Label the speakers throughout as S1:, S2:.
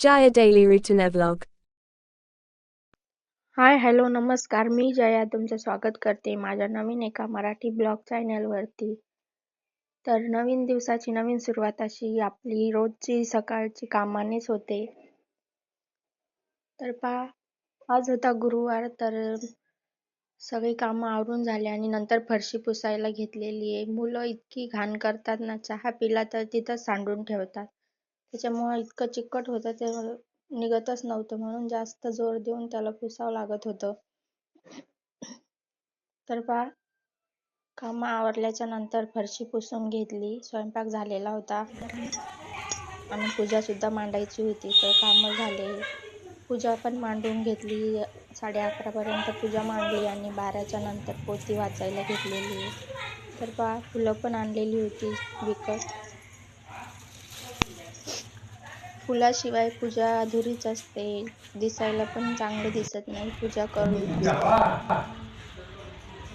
S1: Jaya daily Routine vlog
S2: hi hello नमस्कार मी जया तुमचं स्वागत करते माझ्या नवीन एका मराठी ब्लॉग चॅनलवरती तर नवीन दिवसाची नवीन सुरुवात अशी आपली रोजची सकाळची कामानेच होते. तर पा आज होता गुरुवार तर सगळी कामं आवरून झाली आणि नंतर फरशी पुसायला घेतलेली आहे. मुलं इतकी घाण करतात ना चहा पिला तर तिथंच सांडून ठेवतात. त्याच्यामुळं इतकं चिकट होतं ते निघतच नव्हतं म्हणून जास्त जोर देऊन त्याला पुसावं लागत होतं. तर पहा कामं आवरल्याच्या नंतर फरशी पुसून घेतली स्वयंपाक झालेला होता. आणि पूजा सुद्धा मांडायची होती तर कामं झाले. पूजा पण मांडून घेतली साडे अकरापर्यंत पूजा मांडली आणि बाराच्या नंतर पोती वाचायला घेतलेली. तर पहा फुलं पण आणलेली होती विकत. फुलाशिवाय पूजा अधुरीच असते. दिसायला पण चांगलं दिसत नाही पूजा करून.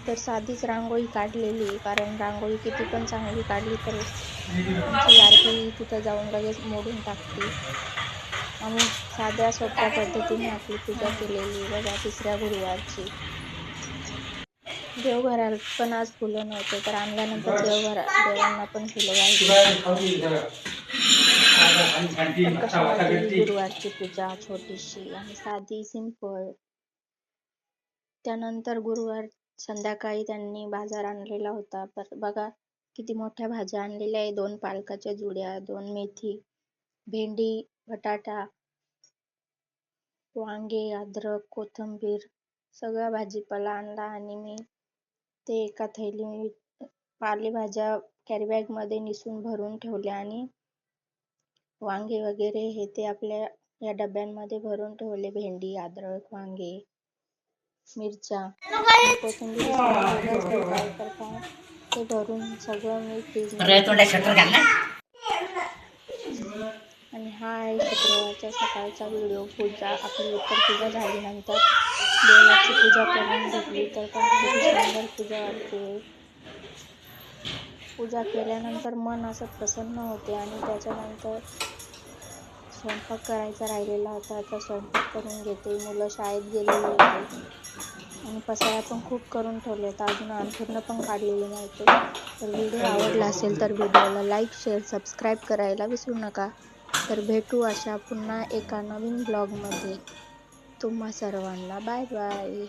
S2: तर साधीच रांगोळी काढलेली कारण रांगोळी किती पण चांगली काढली तर आमची तिथं जाऊन लगेच मोडून टाकते. आम्ही साध्या सोप्या पद्धतीने आपली पूजा केलेली बघा तिसऱ्या गुरुवारची. देवघरात पण आज फुलं नव्हते तर आणल्यानंतर देवघरा देवांना पण फुलं वाहिली गुरुवारची पूजा छोटीशी आणि साधी सिंपल त्यानंतर गुरुवार संध्याकाळी त्यांनी बाजार आणलेला होता. पर बघा किती मोठ्या भाज्या आणलेल्या आहे. दोन पालकाच्या जुड्या दोन मेथी भेंडी बटाटा वांगे अद्रक कोथिंबीर सगळा भाजीपाला आणला आणि मी ते एका थैली पालेभाज्या कॅरीबॅगमध्ये मध्ये निसून भरून ठेवल्या आणि वांगे वगैरे हे ते आपल्या या डब्यांमध्ये भरून ठेवले. भेंडी अद्रक वांगे मिरच्या कोथिंबीर ते भरून सगळं मी फ्रीजमध्ये आणि हा आहे शुक्रवारच्या सकाळचा व्हिडिओ. पूजा आपली उत्तर पूजा झाल्यानंतर देवाची पूजा करून घेतली तर सुंदर पूजा वाटते. पूजा केल्यानंतर मन असं प्रसन्न होते आणि त्याच्यानंतर स्वयंपाक करायचा राहिलेला होता तर स्वयंपाक करून घेते. मुलं शाळेत गेलेली होते. आणि पसारा पण खूप करून ठेवले होता. अजून अंथरुणं पण काढलेली नव्हते. तर व्हिडिओ आवडला असेल तर व्हिडिओला लाईक शेअर सबस्क्राईब करायला विसरू नका. तर भेटू अशा पुन्हा एका नवीन ब्लॉगमध्ये तुम्हा सर्वांना बाय बाय